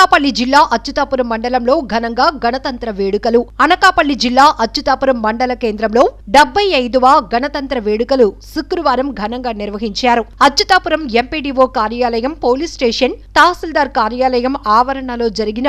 అనకాపల్లి జిల్లా అచ్యుతాపురం మండలంలో ఘనంగా గణతంత్ర వేడుకలు. అనకాపల్లి జిల్లా అచ్యుతాపురం మండల కేంద్రంలో డెబ్బై ఐదవ గణతంత్ర వేడుకలు శుక్రవారం ఘనంగా నిర్వహించారు. అచ్యుతాపురం ఎంపీడీఓ కార్యాలయం పోలీస్ స్టేషన్ తహసీల్దార్ కార్యాలయం ఆవరణలో జరిగిన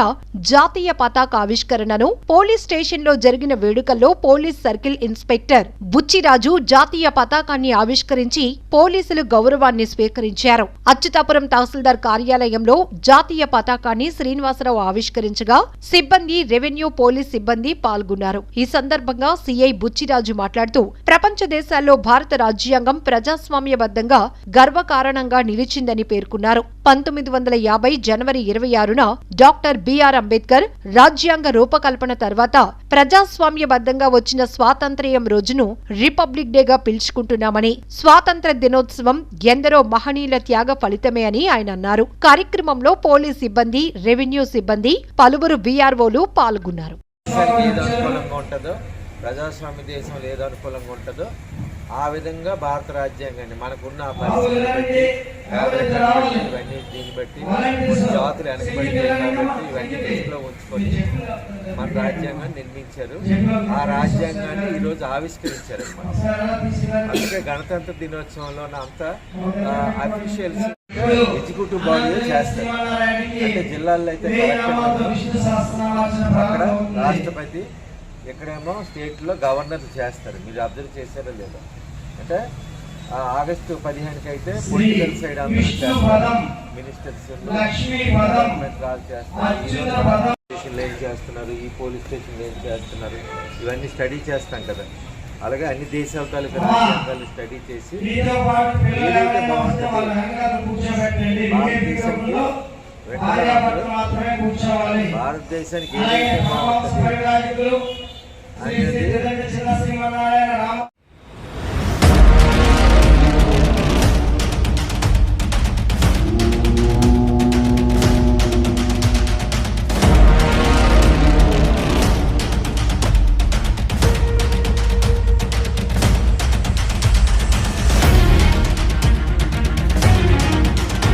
జాతీయ పతాక ఆవిష్కరణను పోలీస్ స్టేషన్లో జరిగిన వేడుకల్లో పోలీస్ సర్కిల్ ఇన్స్పెక్టర్ బుచ్చిరాజు జాతీయ పతాకాన్ని ఆవిష్కరించి పోలీసులు గౌరవాన్ని స్వీకరించారు. అచ్యుతాపురం తహసీల్దార్ కార్యాలయంలో జాతీయ పతాకాన్ని శ్రీనివాసరావు ఆవిష్కరించగా సిబ్బంది రెవెన్యూ పోలీస్ సిబ్బంది పాల్గొన్నారు. ఈ సందర్భంగా సిఐ బుచ్చిరాజు మాట్లాడుతూ ప్రపంచ దేశాల్లో భారత రాజ్యాంగం ప్రజాస్వామ్యబద్ధంగా గర్వకారణంగా నిలిచిందని పేర్కొన్నారు. పంతొమ్మిది వందల యాభై జనవరి ఇరవై ఆరున డాక్టర్ బిఆర్ అంబేద్కర్ రాజ్యాంగ రూపకల్పన తర్వాత ప్రజాస్వామ్యబద్ధంగా వచ్చిన స్వాతంత్ర్యం రోజును రిపబ్లిక్ డేగా పిలుచుకుంటున్నామని స్వాతంత్ర దినోత్సవం ఎందరో మహనీయుల త్యాగ ఫలితమే అని ఆయన అన్నారు. కార్యక్రమంలో పోలీస్ సిబ్బంది రెవెన్యూ సిబ్బంది పలువురు బీఆర్ఓలు పాల్గొన్నారు. ప్రజాస్వామ్య దేశం ఏది అనుకూలంగా ఉంటుందో ఆ విధంగా భారత రాజ్యాంగాన్ని మనకున్న ఇవన్నీ దీన్ని బట్టి జాతులు వెనకబడినాయి కాబట్టి ఇవన్నీ దృష్టిలో ఉంచుకొని మన రాజ్యాంగాన్ని నిర్మించారు. ఆ రాజ్యాంగాన్ని ఈరోజు ఆవిష్కరించారు అందుకే గణతంత్ర దినోత్సవంలో అంతా అఫీషియల్స్ ఎగ్జిక్యూటివ్ బాడీ చేస్తారు. అంటే జిల్లాల్లో అయితే అక్కడ రాష్ట్రపతి ఇక్కడేమో స్టేట్లో గవర్నర్ చేస్తారు. మీరు అబ్జర్వ్ చేశారో లేదో. అంటే ఆగస్టు పదిహేనుకి అయితే పొలిటికల్ సైడ్ అందరూ చేస్తారు. మినిస్టర్స్ రాజు చేస్తారు. స్టేషన్లో ఏం చేస్తున్నారు? ఈ పోలీస్ స్టేషన్లో ఏం చేస్తున్నారు? ఇవన్నీ స్టడీ చేస్తాం కదా. అలాగే అన్ని దేశాల తాలూకా రాజ్యాంగాలు స్టడీ చేసి భారతదేశానికి భారతదేశానికి ఏదైతే బాగుంటుంది Ahí